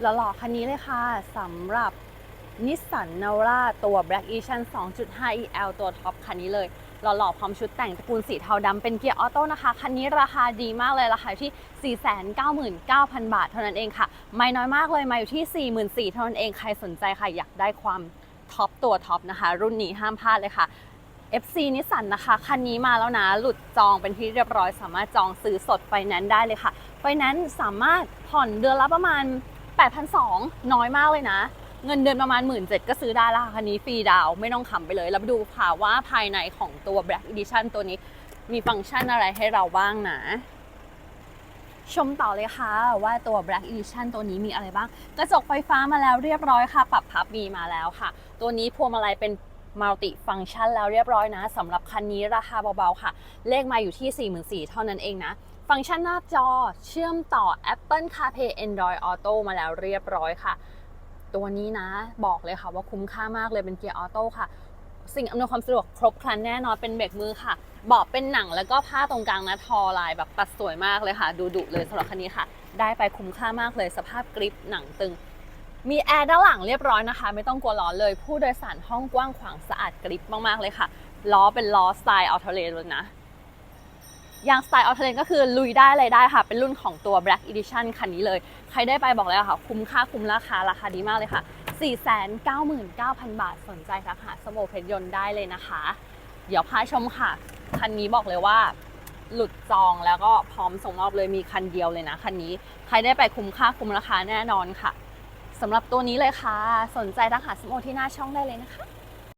หล่อๆคันนี้เลยค่ะสำหรับนิสสันนาวราตัว Black Edition 2.5 EL ตัวท็อปคันนี้เลย หล่อๆพร้อมชุดแต่งตระกูลสีเทาดำเป็นเกียร์ออโต้นะคะ คันนี้ราคาดีมากเลยราคาที่ 499,000 บาทเท่านั้นเองค่ะ ไม่น้อยมากเลยมาอยู่ที่ 44,000เท่านั้นเองใครสนใจค่ะ อยากได้ความท็อปตัวท็อปนะคะ รุ่นนี้ห้ามพลาดเลยค่ะ FC นิสสันนะคะ คันนี้มาแล้วนะ หลุดจองเป็นที่เรียบร้อย สามารถจองซื้อสดไฟแนนซ์ได้เลยค่ะไฟแนนซ์สามารถผ่อนเดือนละประมาณ 8,200 น้อยมากเลยนะ เงินเดือนประมาณ 1 7ื่นก็ซื้อได้แล้วค่ะคันนี้ฟรีดาวไม่ต้องขำไปเลย แล้วไปดูค่ะว่าภายในของตัว Black Edition ตัวนี้มีฟังก์ชันอะไรให้เราบ้างนะ ชมต่อเลยค่ะว่าตัว Black Edition ตัวนี้มีอะไรบ้าง กระจกไฟฟ้ามาแล้วเรียบร้อยค่ะ ปรับพับมีมาแล้วค่ะ ตัวนี้พวงมาลัยเป็น มัลติฟัง c t ชันแล้วเรียบร้อยนะสำหรับคันนี้ราคาเบาๆค่ะ เลขมาอยู่ที่ 44,000เท่านั้นเองนะฟังก์ชันหน้าจอเชื่อมต่อ Apple CarPlay Android Auto มาแล้วเรียบร้อยค่ะ ตัวนี้นะบอกเลยค่ะว่าคุ้มค่ามากเลยเป็นเกียร์ออโต้ค่ะ สิ่งอำนวยความสะดวกครบครันแน่นอนเป็นเบรกมือค่ะเบาะเป็นหนังแล้วก็ผ้าตรงกลางนะทอลายแบบตัดสวยมากเลยค่ะ ดูดุเลยสำหรับคันนี้ค่ะ ได้ไปคุ้มค่ามากเลยสภาพกริปหนังตึง มีแอร์ด้านหลังเรียบร้อยนะคะ ไม่ต้องกลัวร้อนเลย ผู้โดยสารห้องกว้างขวางสะอาดกริปมากๆเลยค่ะ ล้อเป็นล้อสไตล์อัลเทเลนเลยนะยางสไตล์อัลเทเลนก็คือลุยได้เลยได้ค่ะ เป็นรุ่นของตัว Black Edition คันนี้เลย ใครได้ไปบอกเลยค่ะ คุ้มค่าคุ้มราคา ราคาดีมากเลยค่ะ 499,000 บาทสนใจทักหาสโมเพชรยนต์ได้เลยนะคะ เดี๋ยวพาชมค่ะ คันนี้บอกเลยว่า หลุดจองแล้วก็พร้อมส่งมอบเลยมีคันเดียวเลยนะคันนี้ ใครได้ไปคุ้มค่าคุ้มราคาแน่นอนค่ะ สำหรับตัวนี้เลยค่ะ สนใจทักหาสโมที่หน้าช่องได้เลยนะคะ